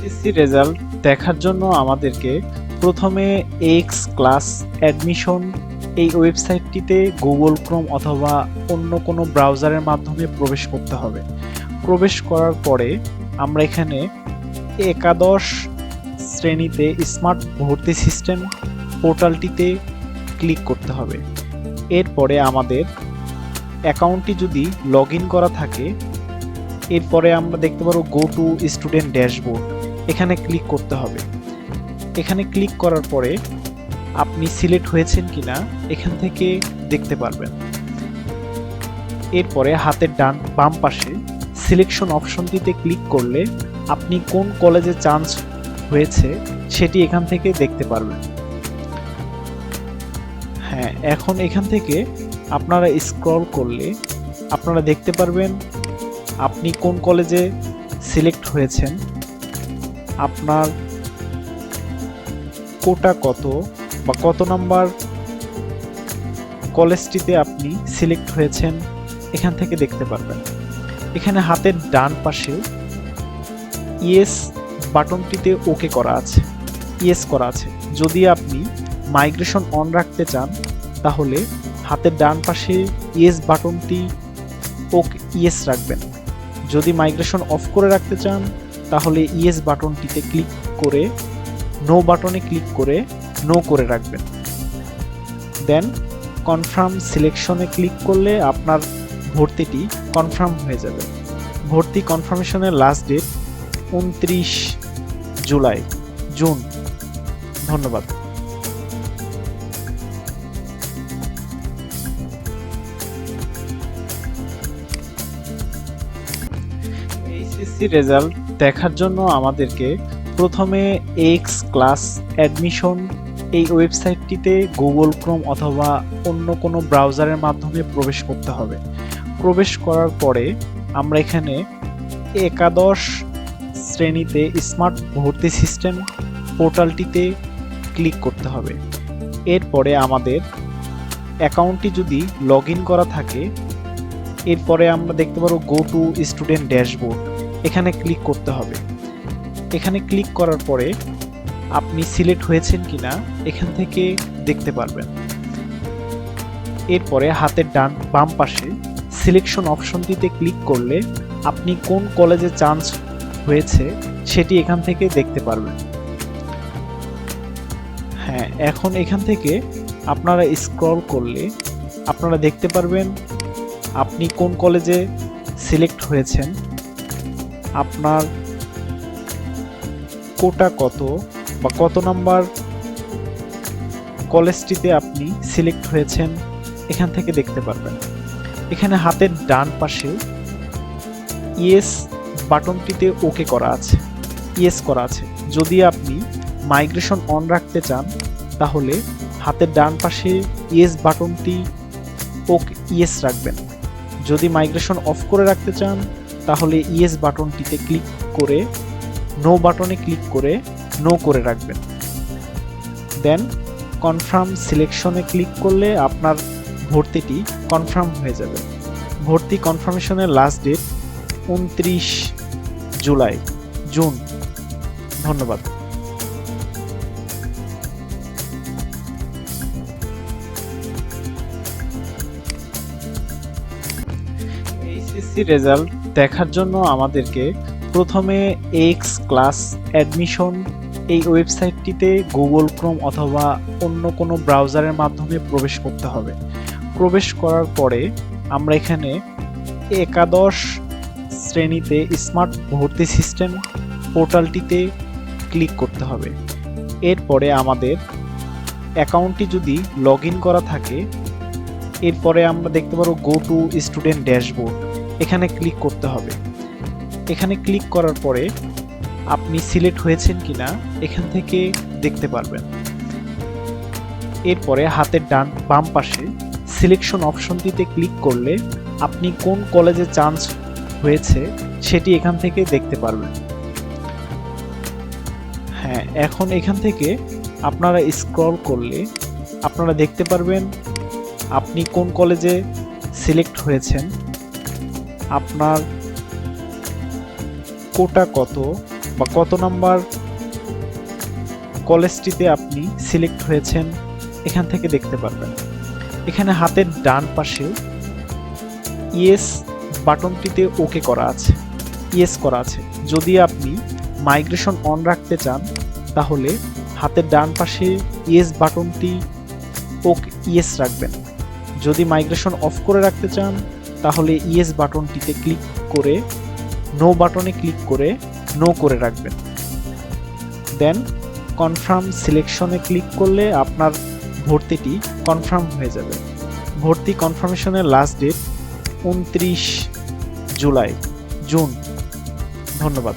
SSC result দেখার জন্য আমাদেরকে প্রথমে এক্স ক্লাস অ্যাডমিশন এই ওয়েবসাইটটিতে গুগল ক্রোম অথবা অন্য কোনো ব্রাউজারের মাধ্যমে প্রবেশ করতে হবে। প্রবেশ করার পরে আমরা এখানে একাদশ শ্রেণীতে স্মার্ট ভর্তি সিস্টেম পোর্টালটিতে ক্লিক করতে হবে। এরপরে আমাদের অ্যাকাউন্টটি যদি লগ করা থাকে, এরপরে আমরা দেখতে পারব গো টু স্টুডেন্ট ড্যাশবোর্ড এখানে ক্লিক করতে হবে। এখানে ক্লিক করার পরে আপনি সিলেক্ট হয়েছেন কিনা এখান থেকে দেখতে পারবেন। এরপরে হাতের ডান বাম পাশে সিলেকশন অপশনটিতে ক্লিক করলে আপনি কোন কলেজে চান্স হয়েছে সেটি এখান থেকে দেখতে পারবেন। হ্যাঁ এখন এখান থেকে আপনারা স্ক্রল করলে আপনারা দেখতে পারবেন আপনি কোন কলেজে সিলেক্ট হয়েছেন। আপনার কোটা কত বা কত নাম্বার কলেজটিতে আপনি সিলেক্ট হয়েছেন এখান থেকে দেখতে পারবেন। এখানে হাতের ডান পাশে ইয়েস বাটনটিতে ওকে করা আছে ইয়েস করা আছে। যদি আপনি মাইগ্রেশন অন রাখতে চান, তাহলে হাতের ডান পাশে ইয়েস বাটনটি ওকে ইয়েস রাখবেন। যদি মাইগ্রেশন অফ করে রাখতে চান তাহলে ইয়েস বাটনটিতে ক্লিক করে, নো বাটনে ক্লিক করে নো করে রাখবেন। দেন কনফার্ম সিলেকশনে ক্লিক করলে আপনার ভর্তিটি কনফার্ম হয়ে যাবে। ভর্তি কনফার্মেশনের লাস্ট ডেট উনত্রিশ জুলাই, জুন। ধন্যবাদ। রেজাল্ট দেখার জন্য আমাদেরকে প্রথমে এক্স ক্লাস অ্যাডমিশন এই ওয়েবসাইটটিতে গুগল ক্রোম অথবা অন্য কোনো ব্রাউজারের মাধ্যমে প্রবেশ করতে হবে। প্রবেশ করার পরে আমরা এখানে একাদশ শ্রেণীতে স্মার্ট ভর্তি সিস্টেম পোর্টালটিতে ক্লিক করতে হবে। এরপরে আমাদের অ্যাকাউন্টটি যদি লগ করা থাকে, এরপরে আমরা দেখতে পারব গো টু স্টুডেন্ট ড্যাশবোর্ড এখানে ক্লিক করতে হবে। এখানে ক্লিক করার পরে আপনি সিলেক্ট হয়েছেন কিনা এখান থেকে দেখতে পারবেন। এরপরে হাতের ডান বাম পাশে সিলেকশন অপশনটিতে ক্লিক করলে আপনি কোন কলেজে চান্স হয়েছে সেটি এখান থেকে দেখতে পারবেন। হ্যাঁ এখন এখান থেকে আপনারা স্ক্রল করলে আপনারা দেখতে পারবেন আপনি কোন কলেজে সিলেক্ট হয়েছেন আপনার কোটা কত বা কত নাম্বার কলেজটিতে আপনি সিলেক্ট হয়েছেন এখান থেকে দেখতে পারবেন। এখানে হাতের ডান পাশে ইয়েস বাটনটিতে ওকে করা আছে ইয়েস করা আছে। যদি আপনি মাইগ্রেশন অন রাখতে চান, তাহলে হাতের ডান পাশে ইয়েস বাটনটি ওকে ইয়েস রাখবেন। যদি মাইগ্রেশন অফ করে রাখতে চান তাহলে ইয়েস বাটনটিতে ক্লিক করে, নো বাটনে ক্লিক করে নো করে রাখবেন। দেন কনফার্ম সিলেকশনে ক্লিক করলে আপনার ভর্তিটি কনফার্ম হয়ে যাবে। ভর্তি কনফার্মেশনের লাস্ট ডেট উনত্রিশ জুলাই, জুন। ধন্যবাদ। এইচএসসি রেজাল্ট দেখার জন্য আমাদেরকে প্রথমে এক্স ক্লাস অ্যাডমিশন এই ওয়েবসাইটটিতে গুগল ক্রোম অথবা অন্য কোনো ব্রাউজারের মাধ্যমে প্রবেশ করতে হবে। প্রবেশ করার পরে আমরা এখানে একাদশ শ্রেণীতে স্মার্ট ভর্তি সিস্টেম পোর্টালটিতে ক্লিক করতে হবে। এরপরে আমাদের অ্যাকাউন্টটি যদি লগ করা থাকে, এরপরে আমরা দেখতে পারব গো টু স্টুডেন্ট ড্যাশবোর্ড এখানে ক্লিক করতে হবে। এখানে ক্লিক করার পরে আপনি সিলেক্ট হয়েছেন কিনা এখান থেকে দেখতে পারবেন। এরপরে হাতের ডান বাম পাশে সিলেকশন অপশনটিতে ক্লিক করলে আপনি কোন কলেজে চান্স হয়েছে সেটি এখান থেকে দেখতে পারবেন। হ্যাঁ এখন এখান থেকে আপনারা স্ক্রল করলে আপনারা দেখতে পারবেন আপনি কোন কলেজে সিলেক্ট হয়েছেন। আপনার কোটা কত বা কত নাম্বার কলেজটিতে আপনি সিলেক্ট হয়েছেন এখান থেকে দেখতে পারবেন। এখানে হাতের ডান পাশে ইয়েস বাটনটিতে ওকে করা আছে ইয়েস করা আছে। যদি আপনি মাইগ্রেশন অন রাখতে চান, তাহলে হাতের ডান পাশে ইয়েস বাটনটি ওকে ইয়েস রাখবেন। যদি মাইগ্রেশন অফ করে রাখতে চান তাহলে ইয়েস বাটনটিতে ক্লিক করে, নো বাটনে ক্লিক করে নো করে রাখবেন। দেন কনফার্ম সিলেকশনে ক্লিক করলে আপনার ভর্তিটি কনফার্ম হয়ে যাবে। ভর্তি কনফার্মেশনের লাস্ট ডেট উনত্রিশ জুলাই, জুন। ধন্যবাদ।